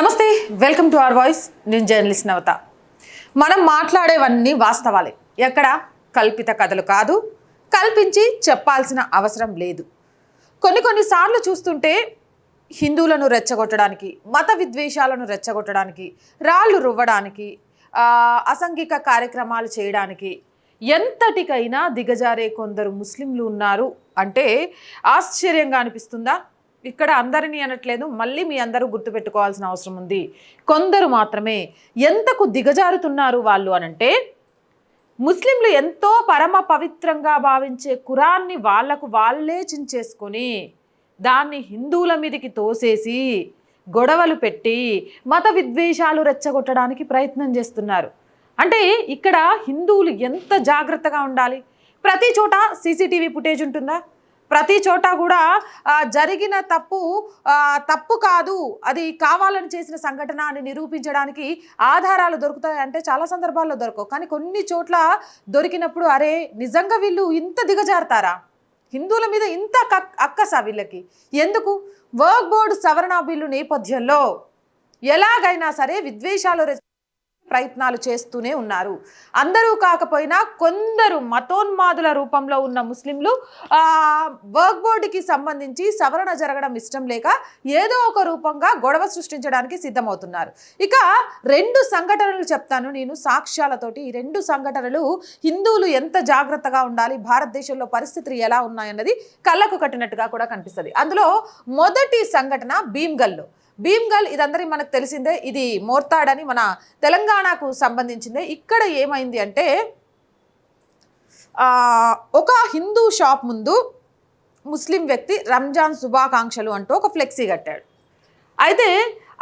నమస్తే welcome to our voice. నేను journalist నవత. మనం మాట్లాడేవన్నీ వాస్తవాలే. ఎక్కడ? కల్పిత కథలు కాదు. కల్పించి చెప్పాల్సిన అవసరం లేదు. కొన్ని కొన్నిసార్లు చూస్తుంటే హిందువులను రెచ్చగొట్టడానికి మత విద్వేషాలను రెచ్చగొట్టడానికి రాళ్ళు రువ్వడానికి అసంఘిక కార్యక్రమాలు చేయడానికి ఎంతటికైనా దిగజారే కొందరు ముస్లింలు ఉన్నారు అంటే ఆశ్చర్యంగా అనిపిస్తుందా? ఇక్కడ అందరినీ అనట్లేదు మళ్ళీ మీ అందరూ గుర్తుపెట్టుకోవాల్సిన అవసరం ఉంది. కొందరు మాత్రమే ఎంతకు దిగజారుతున్నారు వాళ్ళు అనంటే ముస్లింలు ఎంతో పరమ పవిత్రంగా భావించే కురాన్ని వాళ్ళకు వాళ్ళే చించేసుకొని దాన్ని హిందువుల మీదకి తోసేసి గొడవలు పెట్టి మత విద్వేషాలు రెచ్చగొట్టడానికి ప్రయత్నం చేస్తున్నారు. అంటే ఇక్కడ హిందువులు ఎంత జాగ్రత్తగా ఉండాలి? ప్రతి చోట సీసీటీవీ ఫుటేజ్ ఉంటుందా? ప్రతి చోట కూడా జరిగిన తప్పు తప్పు కాదు. అది కావాలని చేసిన సంఘటన అని నిరూపించడానికి ఆధారాలు దొరుకుతాయి అంటే చాలా సందర్భాల్లో దొరకవు. కానీ కొన్ని చోట్ల దొరికినప్పుడు అరే నిజంగా వీళ్ళు ఇంత దిగజారుతారా? హిందువుల మీద ఇంత కక్- అక్కసా వీళ్ళకి? ఎందుకు? వర్క్ బోర్డు సవరణ బిల్లు నేపథ్యంలో ఎలాగైనా సరే విద్వేషాలు ప్రయత్నాలు చేస్తూనే ఉన్నారు. అందరూ కాకపోయినా కొందరు మతోన్మాదుల రూపంలో ఉన్న ముస్లింలు వర్క్ బోర్డుకి సంబంధించి సవరణ జరగడం ఇష్టం లేక ఏదో ఒక రూపంగా గొడవ సృష్టించడానికి సిద్ధమవుతున్నారు. ఇక రెండు సంఘటనలు చెప్తాను నేను సాక్ష్యాలతోటి. ఈ రెండు సంఘటనలు హిందువులు ఎంత జాగ్రత్తగా ఉండాలి భారతదేశంలో పరిస్థితులు ఎలా ఉన్నాయన్నది కళ్ళకు కట్టినట్టుగా కూడా కనిపిస్తుంది. అందులో మొదటి సంఘటన భీమ్గల్లో భీమ్గల్ ఇదందరి మనకు తెలిసిందే ఇది మోర్తాడని మన తెలంగాణకు సంబంధించిందే. ఇక్కడ ఏమైంది అంటే ఒక హిందూ షాప్ ముందు ముస్లిం వ్యక్తి రంజాన్ శుభాకాంక్షలు అంటూ ఒక ఫ్లెక్సీ కట్టాడు. అయితే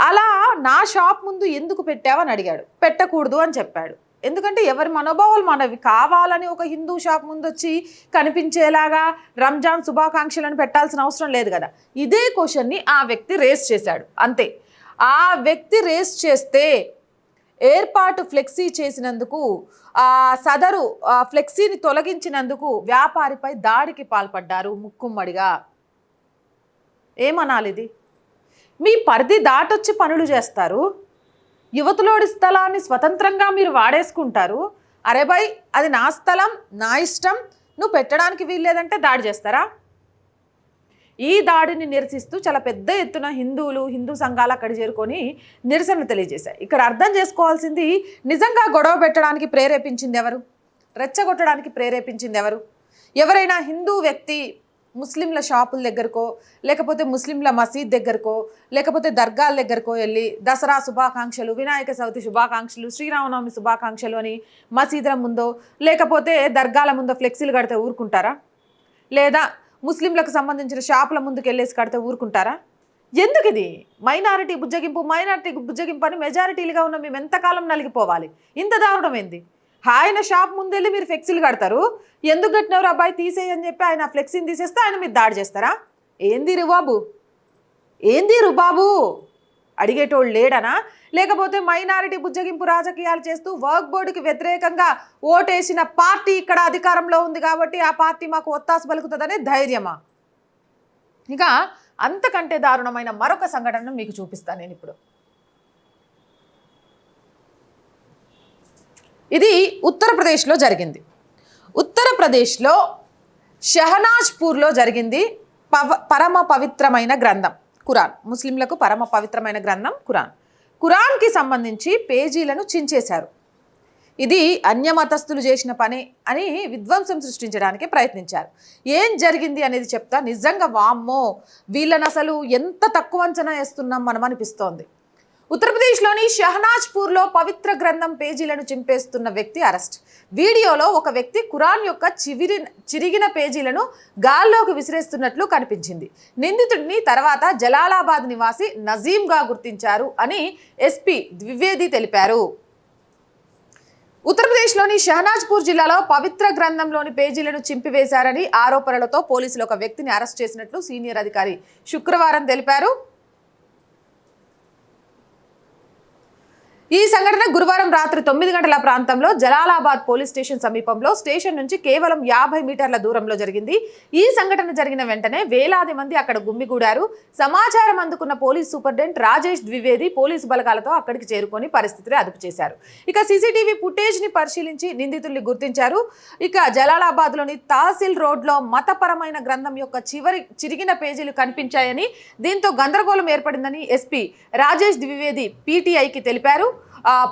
అలా నా షాప్ ముందు ఎందుకు పెట్టావని అడిగాడు. పెట్టకూడదు అని చెప్పాడు. ఎందుకంటే ఎవరి మనోభావాలు మనవి కావాలని ఒక హిందూ షాప్ ముందు వచ్చి కనిపించేలాగా రంజాన్ శుభాకాంక్షలను పెట్టాల్సిన అవసరం లేదు కదా. ఇదే క్వశ్చన్ని ఆ వ్యక్తి రేస్ చేశాడు. అంతే. ఆ వ్యక్తి రేస్ చేస్తే ఏర్పాటు ఫ్లెక్సీ చేసినందుకు ఆ సదరు ఫ్లెక్సీని తొలగించినందుకు వ్యాపారిపై దాడికి పాల్పడ్డారు ముక్కుమ్మడిగా. ఏమనాలి ఇది మీ పరిధి దాటొచ్చి పనులు చేస్తారు. యువతులోడి స్థలాన్ని స్వతంత్రంగా మీరు వాడేసుకుంటారు. అరే బై అది నా స్థలం నా ఇష్టం నువ్వు పెట్టడానికి వీల్లేదంటే దాడి చేస్తారా? ఈ దాడిని నిరసిస్తూ చాలా పెద్ద ఎత్తున హిందువులు హిందూ సంఘాలు అక్కడ చేరుకొని నిరసన తెలియజేశాయి. ఇక్కడ అర్థం చేసుకోవాల్సింది నిజంగా గొడవ పెట్టడానికి ప్రేరేపించింది ఎవరు? రెచ్చగొట్టడానికి ప్రేరేపించింది ఎవరు? ఎవరైనా హిందూ వ్యక్తి ముస్లింల షాపుల దగ్గరకో లేకపోతే ముస్లింల మసీద్ దగ్గరకో లేకపోతే దర్గాల దగ్గరకో వెళ్ళి దసరా శుభాకాంక్షలు వినాయక చవితి శుభాకాంక్షలు శ్రీరామనవమి శుభాకాంక్షలు అని మసీదుల ముందో లేకపోతే దర్గాల ముందో ఫ్లెక్సీలు కడితే ఊరుకుంటారా? లేదా ముస్లింలకు సంబంధించిన షాపుల ముందుకు వెళ్ళేసి కడితే ఊరుకుంటారా? ఎందుకు ఇది మైనారిటీ బుజ్జగింపు మైనారిటీ బుజ్జగింపు అని మెజారిటీలుగా ఉన్న మేము ఎంతకాలం నలిగిపోవాలి? ఇంత దారుణం ఏంది? ఆయన షాప్ ముందెళ్ళి మీరు ఫ్లెక్సీలు కడతారు. ఎందుకు కట్టినవరు అబ్బాయి? తీసేయని చెప్పి ఆయన ఫ్లెక్సీని తీసేస్తే ఆయన మీరు దాడి చేస్తారా? ఏంది రుబాబు ఏంది రుబాబు అడిగేటోళ్ళు లేడనా? లేకపోతే మైనారిటీ బుజ్జగింపు రాజకీయాలు చేస్తూ వర్క్ బోర్డుకి వ్యతిరేకంగా ఓటేసిన పార్టీ ఇక్కడ అధికారంలో ఉంది కాబట్టి ఆ పార్టీ మాకు ఒత్తాసు పలుకుతుందనే ధైర్యమా? ఇక అంతకంటే దారుణమైన మరొక సంఘటనను మీకు చూపిస్తాను నేను ఇప్పుడు. ఇది ఉత్తరప్రదేశ్లో జరిగింది. ఉత్తరప్రదేశ్లో షహనాజ్పూర్లో జరిగింది పవ పరమ పవిత్రమైన గ్రంథం ఖురాన్. ముస్లింలకు పరమ పవిత్రమైన గ్రంథం ఖురాన్. ఖురాన్కి సంబంధించి పేజీలను చించేశారు. ఇది అన్యమతస్థులు చేసిన పని అని విధ్వంసం సృష్టించడానికి ప్రయత్నించారు. ఏం జరిగింది అనేది చెప్తా నిజంగా వామ్మో వీళ్ళని అసలు ఎంత తక్కువ అంచనా వేస్తున్నాం మనం అనిపిస్తోంది. ఉత్తరప్రదేశ్లోని షహనాజ్పూర్లో పవిత్ర గ్రంథం పేజీలను చింపేస్తున్న వ్యక్తి అరెస్ట్. వీడియోలో ఒక వ్యక్తి ఖురాన్ యొక్క చివిరి చిరిగిన పేజీలను గాల్లోకి విసిరేస్తున్నట్లు కనిపించింది. నిందితుడిని తర్వాత జలాలాబాద్ నివాసి నజీంగా గుర్తించారు అని ఎస్పీ ద్వివేది తెలిపారు. ఉత్తరప్రదేశ్లోని షహనాజ్పూర్ జిల్లాలో పవిత్ర గ్రంథంలోని పేజీలను చింపివేశారని ఆరోపణలతో పోలీసులు ఒక వ్యక్తిని అరెస్ట్ చేసినట్లు సీనియర్ అధికారి శుక్రవారం తెలిపారు. ఈ సంఘటన గురువారం రాత్రి తొమ్మిది గంటల ప్రాంతంలో జలాలాబాద్ పోలీస్ స్టేషన్ సమీపంలో స్టేషన్ నుంచి కేవలం యాభై మీటర్ల దూరంలో జరిగింది. ఈ సంఘటన జరిగిన వెంటనే వేలాది మంది అక్కడ గుమ్మిగూడారు సమాచారం అందుకున్న police superintendent Rajesh Dwivedi police బలగాలతో అక్కడికి చేరుకొని పరిస్థితిని అదుపు చేశారు. ఇక సీసీటీవీ ఫుటేజ్ని పరిశీలించి నిందితుల్ని గుర్తించారు. ఇక జలాలాబాద్లోని తహసీల్ రోడ్లో మతపరమైన గ్రంథం యొక్క చివరి చిరిగిన పేజీలు కనిపించాయని దీంతో గందరగోళం ఏర్పడిందని ఎస్పీ రాజేష్ ద్వివేది పీటీఐకి తెలిపారు.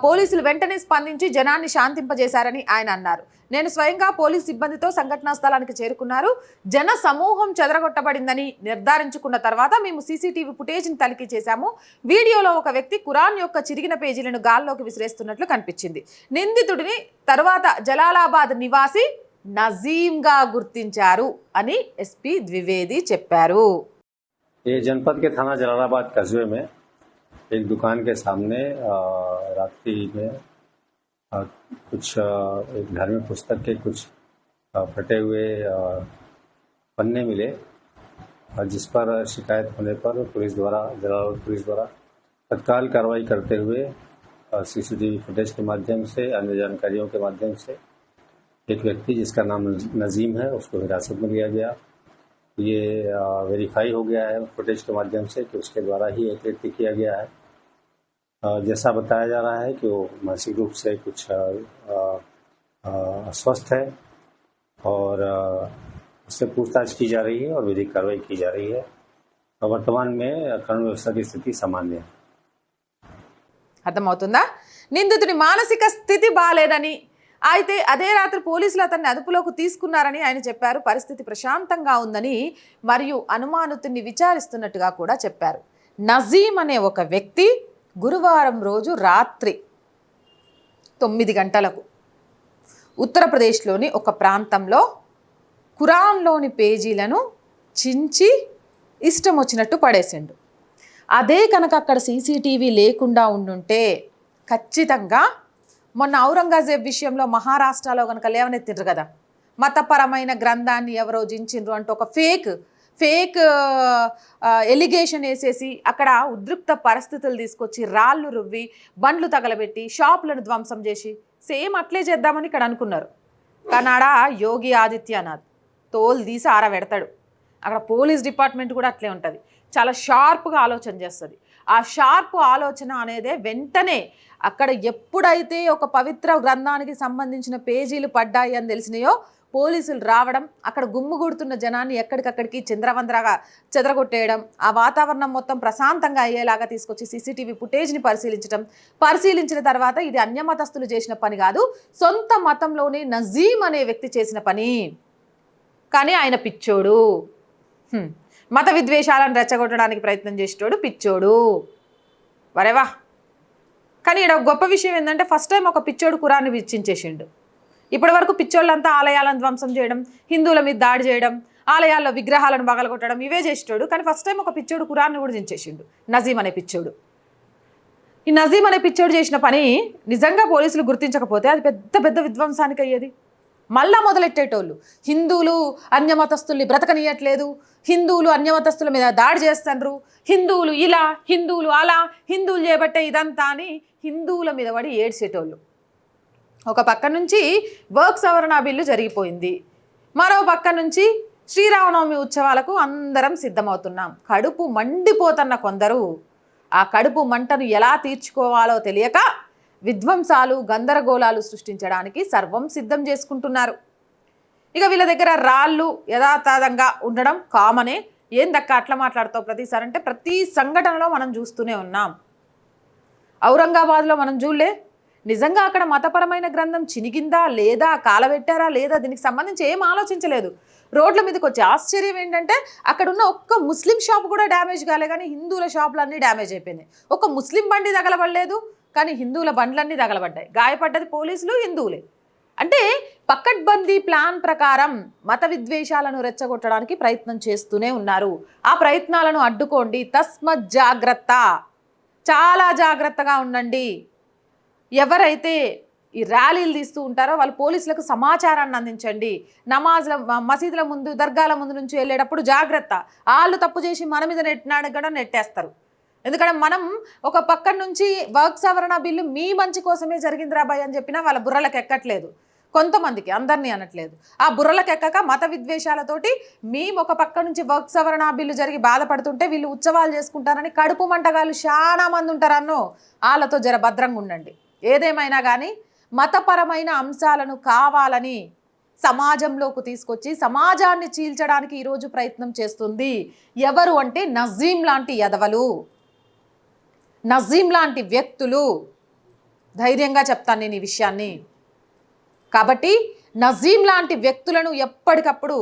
పోలీసులు వెంటనే స్పందించి జనాన్ని శాంతింపజేశారని ఆయన అన్నారు నేను స్వయంగా పోలీస్ సిబ్బందితో సంఘటనా స్థలానికి చేరుకున్నారు జన సమూహం చెదరగొట్టబడిందని నిర్ధారించుకున్న తర్వాత మేము సీసీటీవీ ఫుటేజ్ని తనిఖీ చేశాము వీడియోలో ఒక వ్యక్తి కురాన్ యొక్క చిరిగిన పేజీలను గాల్లోకి విసిరేస్తున్నట్లు కనిపించింది నిందితుడిని తర్వాత జలాలాబాద్ నివాసి నజీంగా గుర్తించారు అని ఎస్పీ ద్వివేది చెప్పారు ये जनपद के थाना जलालाबाद कस्बे में एक दुकान के सामने रात्रि में कुछ एक धार्मिक पुस्तक के कुछ फटे हुए पन्ने मिले और जिस पर शिकायत होने पर पुलिस द्वारा जलालाबाद पुलिस द्वारा तत्काल कार्रवाई करते हुए सीसीटीवी फुटेज के माध्यम से, अन्य जानकारियों के माध्यम से, एक व्यक्ति जिसका नाम नजीम है, उसको हिरासत में लिया गया। ये वेरीफाई हो गया है फुटेज के माध्यम से कि उसके द्वारा ही एक व्यक्ति किया गया है अ, जैसा बताया जा रहा है कि वो मानसिक रूप से कुछ अ, अ, अ, अस्वस्थ है और अ, उससे पूछताछ की जा रही है और विधिक कार्रवाई की जा रही है और वर्तमान में कानून व्यवस्था की स्थिति सामान्य है అర్థమవుతుందా నిందితుడి మానసిక స్థితి బాలేదని అయితే అదే రాత్రి పోలీసులు అతన్ని అదుపులోకి తీసుకున్నారని ఆయన చెప్పారు. పరిస్థితి ప్రశాంతంగా ఉందని మరియు అనుమానితుడిని విచారిస్తున్నట్టుగా కూడా చెప్పారు. నజీం అనే ఒక వ్యక్తి గురువారం రోజు రాత్రి తొమ్మిది గంటలకు ఉత్తరప్రదేశ్లోని ఒక ప్రాంతంలో ఖురాన్లోని పేజీలను చించి ఇష్టం వచ్చినట్టు పడేసిండు. అదే కనుక అక్కడ సీసీటీవీ లేకుండా ఉండుంటే ఖచ్చితంగా మొన్న ఔరంగజేబ్ విషయంలో మహారాష్ట్రలో కనుక లేవనెత్తిండ్రు కదా మతపరమైన గ్రంథాన్ని ఎవరో జించిండ్రు అంటూ ఒక ఫేక్ ఫేక్ ఎలిగేషన్ వేసేసి అక్కడ ఉద్రిక్త పరిస్థితులు తీసుకొచ్చి రాళ్ళు రువ్వి బండ్లు తగలబెట్టి షాపులను ధ్వంసం చేసి సేమ్ అట్లే చేద్దామని ఇక్కడ అనుకున్నారు. కానీ యోగి ఆదిత్యనాథ్ తోలు తీసి ఆరబెడతాడు. అక్కడ పోలీస్ డిపార్ట్మెంట్ కూడా అట్లే ఉంటుంది. చాలా షార్ప్గా ఆలోచన చేస్తుంది. ఆ షార్ప్ ఆలోచన అనేదే వెంటనే అక్కడ ఎప్పుడైతే ఒక పవిత్ర గ్రంథానికి సంబంధించిన పేజీలు పడ్డాయి అని తెలిసినాయో పోలీసులు రావడం అక్కడ గుమ్ముగూడుతున్న జనాన్ని ఎక్కడికక్కడికి చంద్రవంద్రగా చెదరగొట్టేయడం ఆ వాతావరణం మొత్తం ప్రశాంతంగా అయ్యేలాగా తీసుకొచ్చి సీసీటీవీ ఫుటేజ్ని పరిశీలించడం పరిశీలించిన తర్వాత ఇది అన్యమతస్తులు చేసిన పని కాదు సొంత మతంలోనే నజీం అనే వ్యక్తి చేసిన పని. కానీ ఆయన పిచ్చోడు. మత విద్వేషాలను రెచ్చగొట్టడానికి ప్రయత్నం చేసేటోడు పిచ్చోడు. వరేవా కానీ ఇక్కడ గొప్ప విషయం ఏంటంటే ఫస్ట్ టైం ఒక పిచ్చోడు కురాన్ని విచ్చించేసిండు ఇప్పటి వరకు పిచ్చోళ్ళంతా ఆలయాలను ధ్వంసం చేయడం హిందువుల మీద దాడి చేయడం ఆలయాల్లో విగ్రహాలను పగలగొట్టడం ఇవే చేసేటోడు. కానీ ఫస్ట్ టైం ఒక పిచ్చోడు కురాన్ని కూడా దించేసిండు. నజీం అనే పిచ్చోడు. ఈ నజీం అనే పిచ్చోడు చేసిన పని నిజంగా పోలీసులు గుర్తించకపోతే అది పెద్ద పెద్ద విధ్వంసానికి అయ్యేది మళ్ళా మొదలెట్టేటోళ్ళు. హిందువులు అన్యమతస్తుల్ని బ్రతకనీయట్లేదు. హిందువులు అన్యమతస్తుల మీద దాడి చేస్తుండ్రు. హిందువులు ఇలా హిందువులు అలా హిందువులు చేపట్టే ఇదంతా అని హిందువుల మీద పడి ఏడ్చేటోళ్ళు. ఒక పక్క నుంచి వర్క్ సవరణ బిల్లు జరిగిపోయింది. మరో పక్క నుంచి శ్రీరామనవమి ఉత్సవాలకు అందరం సిద్ధమవుతున్నాం. కడుపు మండిపోతున్న కొందరు ఆ కడుపు మంటను ఎలా తీర్చుకోవాలో తెలియక విధ్వంసాలు గందరగోళాలు సృష్టించడానికి సర్వం సిద్ధం చేసుకుంటున్నారు. ఇక వీళ్ళ దగ్గర రాళ్ళు యథాతథంగా ఉండడం కామనే. ఏందక్క అట్లా మాట్లాడతావు ప్రతిసారి అంటే ప్రతి సంఘటనలో మనం చూస్తూనే ఉన్నాం. ఔరంగాబాద్లో మనం చూడలే. నిజంగా అక్కడ మతపరమైన గ్రంథం చినిగిందా లేదా కాలబెట్టారా లేదా దీనికి సంబంధించి ఏం ఆలోచించలేదు. రోడ్ల మీదకి వచ్చే ఆశ్చర్యం ఏంటంటే అక్కడ ఉన్న ఒక్క ముస్లిం షాప్ కూడా డ్యామేజ్ కాలే కానీ హిందువుల షాపులన్నీ డ్యామేజ్ అయిపోయినాయి. ఒక ముస్లిం బండి తగలబడలేదు కానీ హిందువుల బండ్లన్నీ తగలబడ్డాయి. గాయపడ్డది పోలీసులు హిందువులే. అంటే పక్కడ్బందీ ప్లాన్ ప్రకారం మత విద్వేషాలను రెచ్చగొట్టడానికి ప్రయత్నం చేస్తూనే ఉన్నారు. ఆ ప్రయత్నాలను అడ్డుకోండి. తస్మత్ జాగ్రత్త. చాలా జాగ్రత్తగా ఉండండి. ఎవరైతే ఈ ర్యాలీలు తీస్తూ ఉంటారో వాళ్ళు పోలీసులకు సమాచారాన్ని అందించండి. నమాజ్ల మసీదుల ముందు దర్గాల ముందు నుంచి వెళ్ళేటప్పుడు జాగ్రత్త. వాళ్ళు తప్పు చేసి మన మీద నెట్టినాడు కూడా నెట్టేస్తారు. ఎందుకంటే మనం ఒక పక్క నుంచి వర్క్ సవరణ బిల్లు మీ మంచి కోసమే జరిగింది రాబాయ్ అని చెప్పినా వాళ్ళ బుర్రలకు ఎక్కట్లేదు. కొంతమందికి అందరినీ అనట్లేదు. ఆ బుర్రలకు ఎక్కక మత విద్వేషాలతోటి మేము ఒక పక్క నుంచి వర్క్ సవరణ బిల్లు జరిగి బాధపడుతుంటే వీళ్ళు ఉత్సవాలు చేసుకుంటారని కడుపు మంటగాళ్ళు చాలా మంది ఉంటారన్నో వాళ్ళతో జర భద్రంగా ఉండండి. ఏదేమైనా కానీ మతపరమైన అంశాలను కావాలని సమాజంలోకి తీసుకొచ్చి సమాజాన్ని చీల్చడానికి ఈరోజు ప్రయత్నం చేస్తుంది. ఎవరు అంటే నజీం లాంటి యదవలు. నజీం లాంటి వ్యక్తులు ధైర్యంగా చెప్తాను నేను ఈ విషయాన్ని. కాబట్టి నజీం లాంటి వ్యక్తులను ఎప్పటికప్పుడు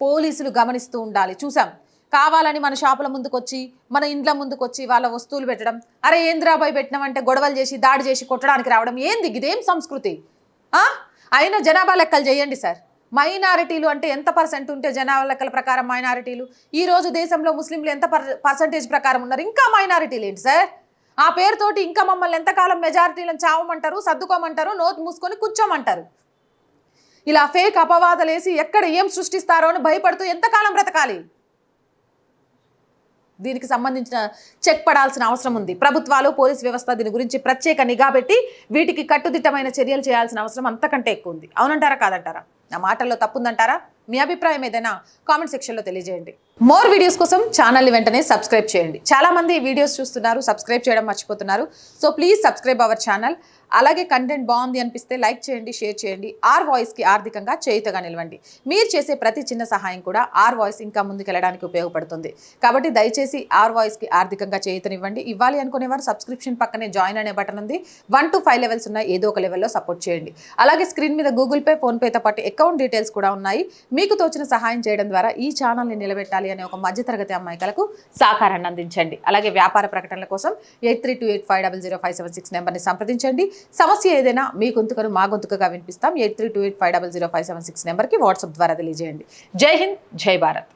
పోలీసులు గమనిస్తూ ఉండాలి. చూసాం కావాలని మన షాపుల ముందుకొచ్చి మన ఇండ్ల ముందుకొచ్చి వాళ్ళ వస్తువులు పెట్టడం అరే ఏంద్రాబాయ్ పెట్టినామంటే గొడవలు చేసి దాడి చేసి కొట్టడానికి రావడం ఏంది ఇదేం? సంస్కృతి? అయినా జనాభా లెక్కలు చేయండి సార్. మైనారిటీలు అంటే ఎంత పర్సెంట్ ఉంటే జనాభా లెక్కల ప్రకారం మైనారిటీలు? ఈరోజు దేశంలో ముస్లింలు ఎంత పర్ ప్రకారం ఉన్నారు? ఇంకా మైనారిటీలు ఏంటి సార్? ఆ పేరుతోటి ఇంకా మమ్మల్ని ఎంతకాలం మెజారిటీలను చావమంటారు సర్దుకోమంటారు నోట్ మూసుకొని కూర్చోమంటారు? ఇలా ఫేక్ అపవాదలేసి ఎక్కడ ఏం సృష్టిస్తారో అని భయపడుతూ ఎంతకాలం బ్రతకాలి? దీనికి సంబంధించిన చెక్ పడాల్సిన అవసరం ఉంది. ప్రభుత్వాలు పోలీస్ వ్యవస్థ దీని గురించి ప్రత్యేక నిఘా పెట్టి వీటికి కట్టుదిట్టమైన చర్యలు చేయాల్సిన అవసరం అంతకంటే ఎక్కువ ఉంది. అవునంటారా కాదంటారా? నా మాటల్లో తప్పుందంటారా? మీ అభిప్రాయం ఏదైనా కామెంట్ సెక్షన్లో తెలియజేయండి. మోర్ వీడియోస్ కోసం ఛానల్ని వెంటనే సబ్స్క్రైబ్ చేయండి. చాలామంది వీడియోస్ చూస్తున్నారు సబ్స్క్రైబ్ చేయడం మర్చిపోతున్నారు. So please subscribe our channel అలాగే కంటెంట్ బాగుంది అనిపిస్తే లైక్ చేయండి షేర్ చేయండి. ఆర్ వాయిస్కి ఆర్థికంగా చేయుతగా నిలవండి. మీరు చేసే ప్రతి చిన్న సహాయం కూడా ఆర్ వాయిస్ ఇంకా ముందుకెళ్ళడానికి ఉపయోగపడుతుంది. కాబట్టి దయచేసి ఆర్ వాయిస్కి ఆర్థికంగా చేయుతనివ్వండి. ఇవ్వాలి అనుకునేవారు సబ్స్క్రిప్షన్ పక్కనే జాయిన్ అనే బటన్ ఉంది. వన్ టు ఫైవ్ లెవెల్స్ ఉన్న ఏదో ఒక లెవెల్లో సపోర్ట్ చేయండి. అలాగే స్క్రీన్ మీద గూగుల్ పే ఫోన్పేతో పాటు అకౌంట్ డీటెయిల్స్ కూడా ఉన్నాయి. మీకు తోచిన సహాయం చేయడం ద్వారా ఈ ఛానల్ని నిలబెట్టాలి అనే ఒక మధ్యతరగతి అమ్మాయికలకు సహకారాన్ని అందించండి. అలాగే వ్యాపార ప్రకటనల కోసం eight three two eight five double zero five seven six నెంబర్ని సంప్రదించండి. సమస్య ఏదైనా మీ గొంతుకను మా గొంతుకగా వినిపిస్తాం. Eight three two eight five double zero five seven six నెంబర్కి వాట్సాప్ ద్వారా తెలియజేయండి. జై హింద్ జై భారత్.